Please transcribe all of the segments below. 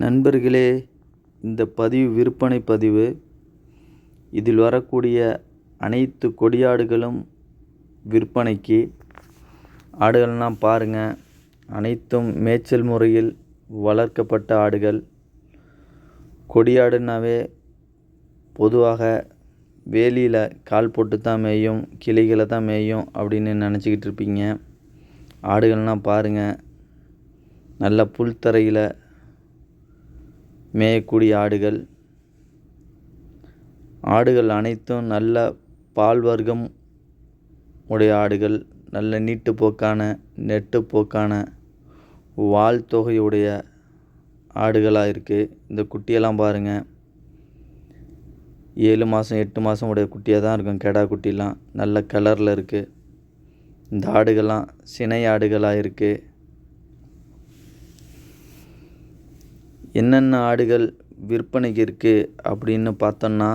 நண்பர்களே இந்த பதிவு விற்பனை பதிவு. இதில் வரக்கூடிய அனைத்து கொடியாடுகளும் விற்பனைக்கு. ஆடுகள்லாம் பாருங்கள் அனைத்தும் மேய்ச்சல் முறையில் வளர்க்கப்பட்ட ஆடுகள். கொடியாடுனாவே பொதுவாக வேலியில் கால் போட்டு தான் மேயும் கிளைகளை தான் மேயும் அப்படின்னு நினச்சிக்கிட்டு இருப்பீங்க. ஆடுகள்லாம் பாருங்கள் நல்ல புல்தரையில் மேயக்கூடிய ஆடுகள். ஆடுகள் அனைத்தும் நல்ல பால் வர்க்கம் உடைய ஆடுகள் நல்ல நீட்டுப்போக்கான நெட்டுப்போக்கான வால் தொகையுடைய ஆடுகளாக இருக்குது இந்த குட்டியெல்லாம் பாருங்கள் ஏழு மாதம் எட்டு மாதம் உடைய குட்டியாக தான் இருக்கும். கெடா குட்டிலாம் நல்ல கலரில் இருக்குது இந்த ஆடுகள்லாம் சினை ஆடுகளாக இருக்குது என்னென்ன ஆடுகள் விற்பனைக்கு இருக்குது அப்படின்னு பார்த்தோன்னா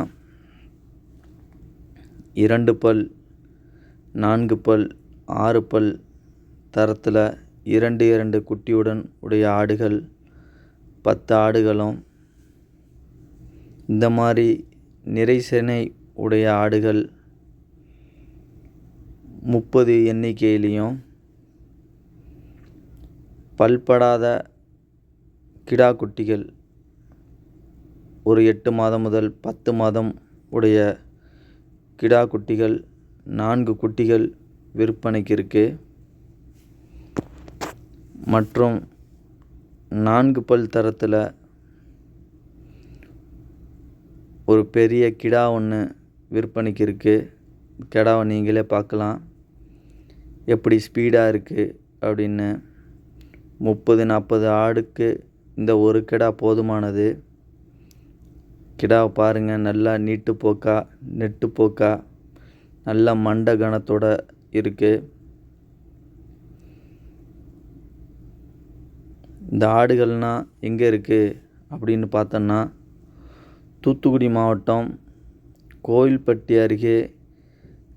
இரண்டு பல் நான்கு பல் ஆறு பல் தரத்தில் இரண்டு இரண்டு குட்டியுடன் உடைய ஆடுகள் பத்து ஆடுகளும் இந்த மாதிரி நிறைசெனை உடைய ஆடுகள் முப்பது எண்ணிக்கையிலையும் பல்படாத கிடா குட்டிகள் ஒரு எட்டு மாதம் முதல் பத்து மாதம் உடைய கிடா குட்டிகள் நான்கு குட்டிகள் விற்பனைக்கு இருக்குது மற்றும் நான்கு பல் தரத்தில் ஒரு பெரிய கிடா ஒன்று விற்பனைக்கு இருக்குது கிடாவை நீங்களே பார்க்கலாம். எப்படி ஸ்பீடாக இருக்குது அப்படின்னு முப்பது நாற்பது ஆடுக்கு இந்த ஒரு கிடா போதுமானது. கிடாவை பாருங்கள் நல்லா நீட்டு போக்கா நெட்டு போக்கா நல்ல மண்ட கணத்தோட இருக்குது இந்த ஆடுகள்னால் எங்கே இருக்குது அப்படின்னு பார்த்தோன்னா தூத்துக்குடி மாவட்டம் கோயில்பட்டி அருகே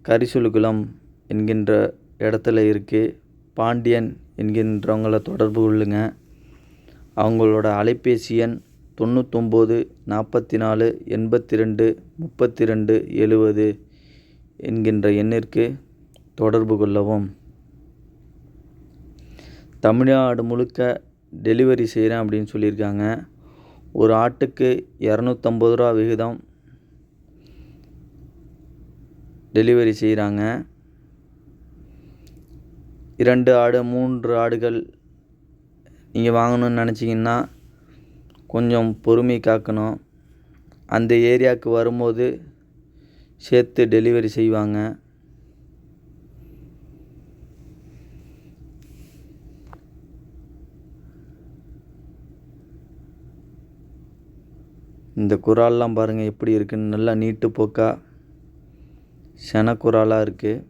கரிசுலுகுளம் என்கின்ற இடத்துல இருக்குது பாண்டியன் என்கின்றவங்களை தொடர்பு கொள்ளுங்கள் அவங்களோட அலைபேசி எண் தொண்ணூத்தொம்பது நாற்பத்தி நாலு எண்பத்தி ரெண்டு முப்பத்தி ரெண்டு எழுவது என்கின்ற எண்ணிற்கு தொடர்பு கொள்ளவும். தமிழ்நாடு முழுக்க டெலிவரி செய்கிறேன் அப்படின்னு சொல்லியிருக்காங்க. ஒரு ஆட்டுக்கு இரநூத்தம்பது ரூபா விகிதம் டெலிவரி செய்கிறாங்க. இரண்டு ஆடு மூன்று ஆடுகள் நீங்கள் வாங்கணும்னு நினச்சிங்கன்னா கொஞ்சம் பொறுமை காக்கணும். அந்த ஏரியாவுக்கு வரும்போது சேர்த்து டெலிவரி செய்வாங்க. இந்த குரால்லாம் பாருங்கள் எப்படி இருக்குன்னு. நல்லா நீட்டு போக்கா. சென குராலாக இருக்குது